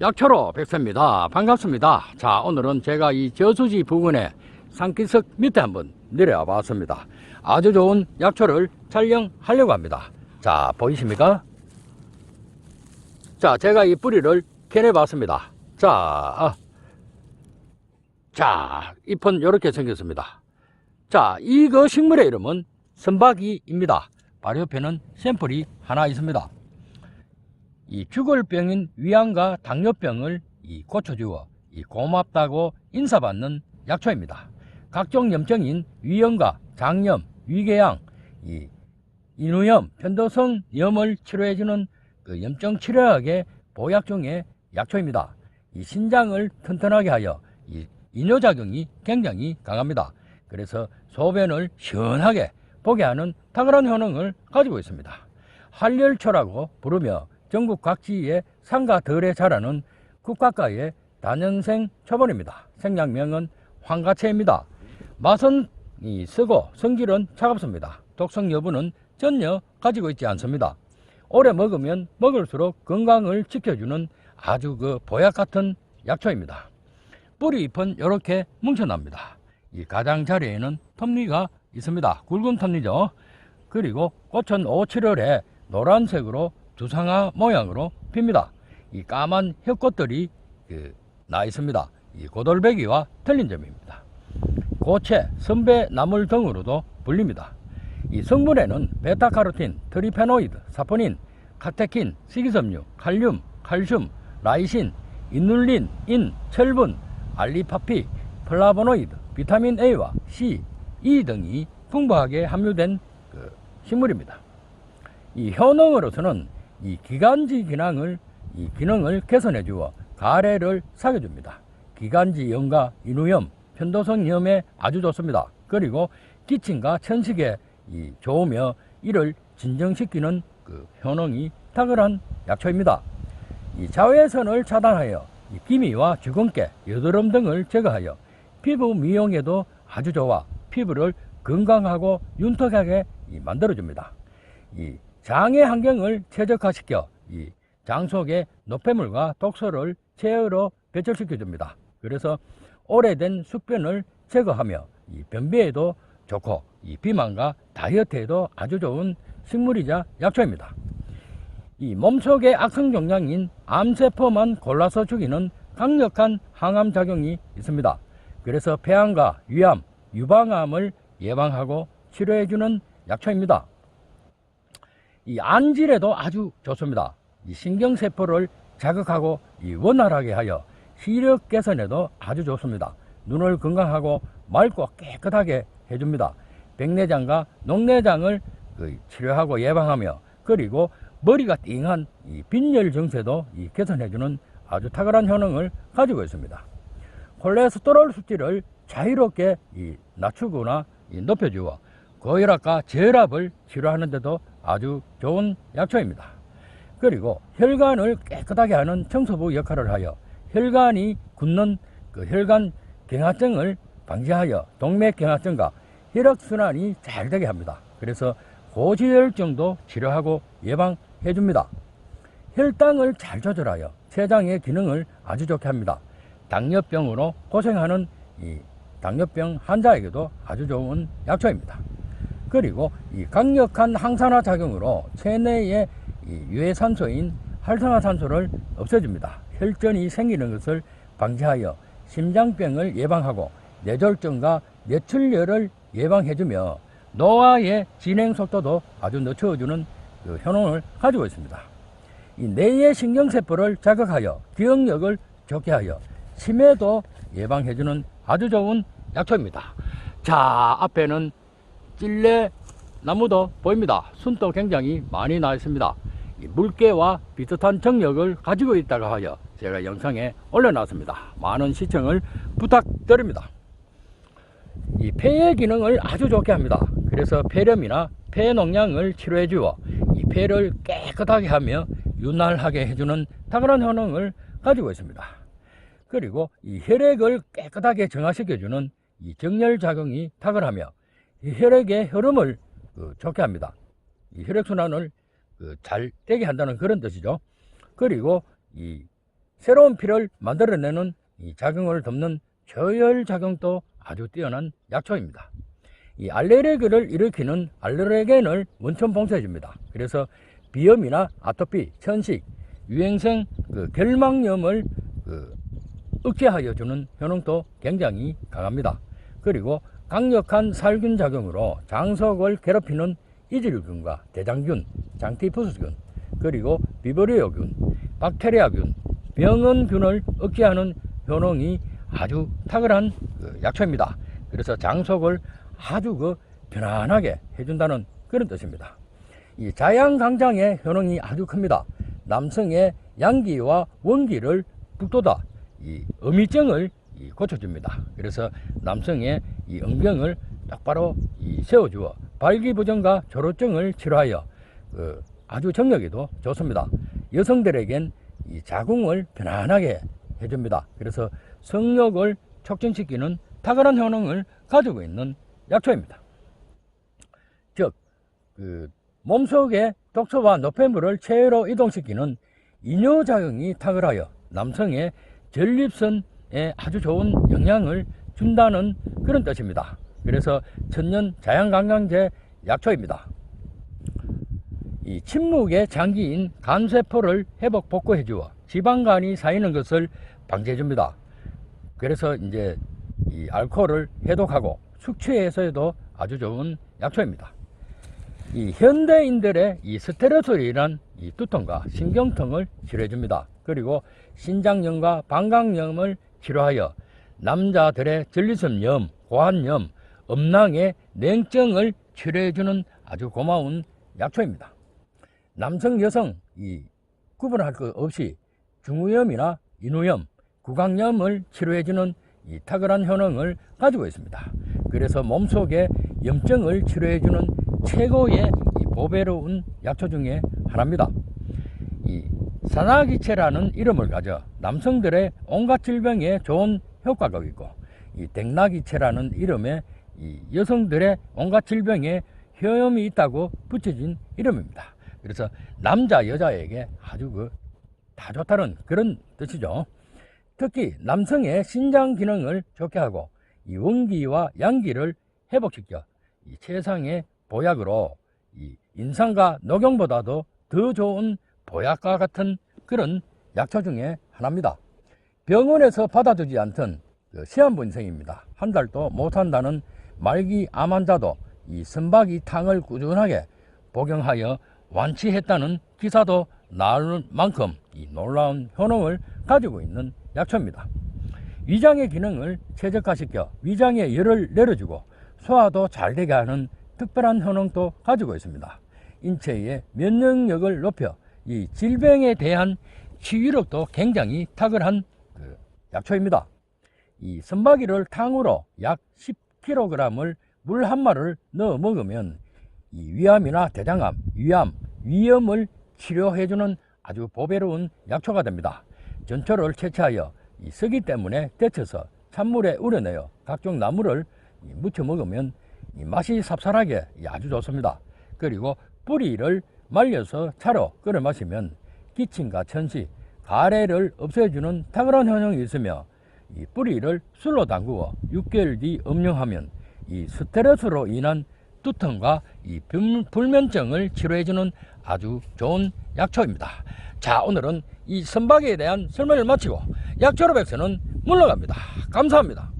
약초로 백세입니다. 반갑습니다. 자, 오늘은 제가 이 저수지 부근에 산기슭 밑에 한번 내려와 봤습니다. 아주 좋은 약초를 촬영하려고 합니다. 자, 보이십니까? 자, 제가 이 뿌리를 캐내 봤습니다. 자, 아. 자, 잎은 이렇게 생겼습니다. 자, 이거 식물의 이름은 선박이입니다. 바로 옆에는 샘플이 하나 있습니다. 이 죽을 병인 위암과 당뇨병을 이 고쳐주어 이 고맙다고 인사받는 약초입니다. 각종 염증인 위염과 장염, 위궤양, 이 인후염, 편도성 염을 치료해주는 그 염증 치료약의 보약 중의 약초입니다. 이 신장을 튼튼하게 하여 이 이뇨작용이 굉장히 강합니다. 그래서 소변을 시원하게 보게 하는 탁월한 효능을 가지고 있습니다. 한열초라고 부르며 전국 각지의 산과 들에 자라는 국가가의 단연생 초본입니다. 생략명은 황가채입니다. 맛은 이 쓰고 성질은 차갑습니다. 독성 여부는 전혀 가지고 있지 않습니다. 오래 먹으면 먹을수록 건강을 지켜주는 아주 그 보약 같은 약초입니다. 뿌리 잎은 이렇게 뭉쳐납니다. 이 가장자리에는 톱니가 있습니다. 굵은 톱니죠. 그리고 꽃은 5, 7월에 노란색으로 두상아 모양으로 핍니다. 이 까만 혀꽃들이 그, 나 있습니다. 이 고돌배기와 틀린 점입니다. 고체, 선배, 나물 등으로도 불립니다. 이 성분에는 베타카로틴, 트리페노이드, 사포닌, 카테킨, 식이섬유, 칼륨, 칼슘, 라이신, 인눌린, 인, 철분, 알리파피, 플라보노이드, 비타민 A와 C, E 등이 풍부하게 함유된 그 식물입니다. 이 효능으로서는 이 기관지 기능을 이 기능을 개선해 주어 가래를 사겨줍니다. 기관지 염과 인후염, 편도성 염에 아주 좋습니다. 그리고 기침과 천식에 이 좋으며 이를 진정시키는 그 효능이 탁월한 약초입니다. 이 자외선을 차단하여 이 기미와 주근깨, 여드름 등을 제거하여 피부 미용에도 아주 좋아 피부를 건강하고 윤택하게 이 만들어줍니다. 이 장의 환경을 최적화시켜 이 장 속에 노폐물과 독소를 제어로 배출시켜 줍니다. 그래서 오래된 숙변을 제거하며 이 변비에도 좋고 이 비만과 다이어트에도 아주 좋은 식물이자 약초입니다. 이 몸속의 악성 종양인 암세포만 골라서 죽이는 강력한 항암 작용이 있습니다. 그래서 폐암과 위암, 유방암을 예방하고 치료해주는 약초입니다. 이 안질에도 아주 좋습니다. 이 신경세포를 자극하고 이 원활하게 하여 시력 개선에도 아주 좋습니다. 눈을 건강하고 맑고 깨끗하게 해줍니다. 백내장과 녹내장을 그 치료하고 예방하며 그리고 머리가 띵한 이 빈혈 증세도 이 개선해주는 아주 탁월한 효능을 가지고 있습니다. 콜레스테롤 수치를 자유롭게 이 낮추거나 이 높여주어 고혈압과 저혈압을 치료하는데도 아주 좋은 약초입니다. 그리고 혈관을 깨끗하게 하는 청소부 역할을 하여 혈관이 굳는 그 혈관 경화증을 방지하여 동맥 경화증과 혈액순환이 잘 되게 합니다. 그래서 고지혈증도 치료하고 예방해 줍니다. 혈당을 잘 조절하여 췌장의 기능을 아주 좋게 합니다. 당뇨병으로 고생하는 이 당뇨병 환자에게도 아주 좋은 약초입니다. 그리고 이 강력한 항산화 작용으로 체내의 이 유해산소인 활성화산소를 없애줍니다. 혈전이 생기는 것을 방지하여 심장병을 예방하고 뇌졸중과 뇌출혈을 예방해주며 노화의 진행 속도도 아주 늦춰주는 그 효능을 가지고 있습니다. 이 뇌의 신경세포를 자극하여 기억력을 좋게 하여 치매도 예방해주는 아주 좋은 약초입니다. 자, 앞에는 찔레 나무도 보입니다. 순도 굉장히 많이 나 있습니다. 이 물개와 비슷한 정력을 가지고 있다고 하여 제가 영상에 올려놨습니다. 많은 시청을 부탁드립니다. 이 폐의 기능을 아주 좋게 합니다. 그래서 폐렴이나 폐농양을 치료해 주어 이 폐를 깨끗하게 하며 윤활하게 해주는 탁월한 효능을 가지고 있습니다. 그리고 이 혈액을 깨끗하게 정화시켜주는 이 정렬 작용이 탁월하며 이 혈액의 흐름을 그 좋게 합니다. 이 혈액순환을 그 잘 되게 한다는 그런 뜻이죠. 그리고 이 새로운 피를 만들어내는 이 작용을 돕는 저열 작용도 아주 뛰어난 약초입니다. 이 알레르기를 일으키는 알레르겐을 원천 봉쇄해 줍니다. 그래서 비염이나 아토피, 천식, 유행성 그 결막염을 그 억제하여 주는 효능도 굉장히 강합니다. 그리고 강력한 살균 작용으로 장석을 괴롭히는 이질균과 대장균, 장티푸스균, 그리고 비브리오균, 박테리아균, 병원균을 억제하는 효능이 아주 탁월한 그 약초입니다. 그래서 장속을 아주 그 편안하게 해준다는 그런 뜻입니다. 이 자양강장의 효능이 아주 큽니다. 남성의 양기와 원기를 북돋아 이 어미증을 이 고쳐줍니다. 그래서 남성의 이 응병을 똑바로 이 세워주어 발기부전과 조로증을 치료하여 그 아주 정력에도 좋습니다. 여성들에겐 이 자궁을 편안하게 해줍니다. 그래서 성욕을 촉진시키는 탁월한 효능을 가지고 있는 약초입니다. 즉, 그 몸속의 독소와 노폐물을 체외로 이동시키는 이뇨작용이 탁월하여 남성의 전립선에 아주 좋은 영향을 준다는 그런 뜻입니다. 그래서 천년 자연강강제 약초입니다. 이 침묵의 장기인 간세포를 회복 복구해 주어 지방간이 쌓이는 것을 방지해 줍니다. 그래서 이제 이 알코올을 해독하고 숙취 해소에도 아주 좋은 약초입니다. 이 현대인들의 이 인한 이 두통과 신경통을 치료해 줍니다. 그리고 신장염과 방광염을 치료하여 남자들의 전리선염, 고환염, 음낭의 냉증을 치료해 주는 아주 고마운 약초입니다. 남성, 여성 이 구분할 것 없이 중후염이나 인후염, 구강염을 치료해 주는 이 탁월한 효능을 가지고 있습니다. 그래서 몸속의 염증을 치료해 주는 최고의 이 보배로운 약초 중에 하나입니다. 이 산화기체라는 이름을 가져 남성들의 온갖 질병에 좋은 효과가 있고 이 댕나기체라는 이름에 이 여성들의 온갖 질병에 효염이 있다고 붙여진 이름입니다. 그래서 남자 여자에게 아주 그 다 좋다는 그런 뜻이죠. 특히 남성의 신장 기능을 좋게 하고 이 원기와 양기를 회복시켜 이 최상의 보약으로 이 인상과 녹용보다도 더 좋은 보약과 같은 그런 약초 중에 하나입니다. 병원에서 받아주지 않던 그 시한부 인생입니다. 한 달도 못한다는 말기 암 환자도 이 선박이 탕을 꾸준하게 복용하여 완치했다는 기사도 나올 만큼 이 놀라운 효능을 가지고 있는 약초입니다. 위장의 기능을 최적화시켜 위장의 열을 내려주고 소화도 잘 되게 하는 특별한 효능도 가지고 있습니다. 인체의 면역력을 높여 이 질병에 대한 치유력도 굉장히 탁월한 그 약초입니다. 이 선박이를 탕으로 약 10kg을 물 한 마를 넣어 먹으면 이 위암이나 대장암, 위암, 위염을 치료해주는 아주 보배로운 약초가 됩니다. 전초를 채취하여 이 쓰기 때문에 데쳐서 찬물에 우려내어 각종 나물을 이 무쳐 먹으면 이 맛이 삽살하게 이 아주 좋습니다. 그리고 뿌리를 말려서 차로 끓여 마시면 기침과 천시, 가래를 없애주는 탁월한 효능이 있으며 이 뿌리를 술로 담그어 6개월 뒤 음용하면 이 스트레스로 인한 두통과 이 불- 불면증을 치료해주는 아주 좋은 약초입니다. 자, 오늘은 이 선박에 대한 설명을 마치고 약초로 백서는 물러갑니다. 감사합니다.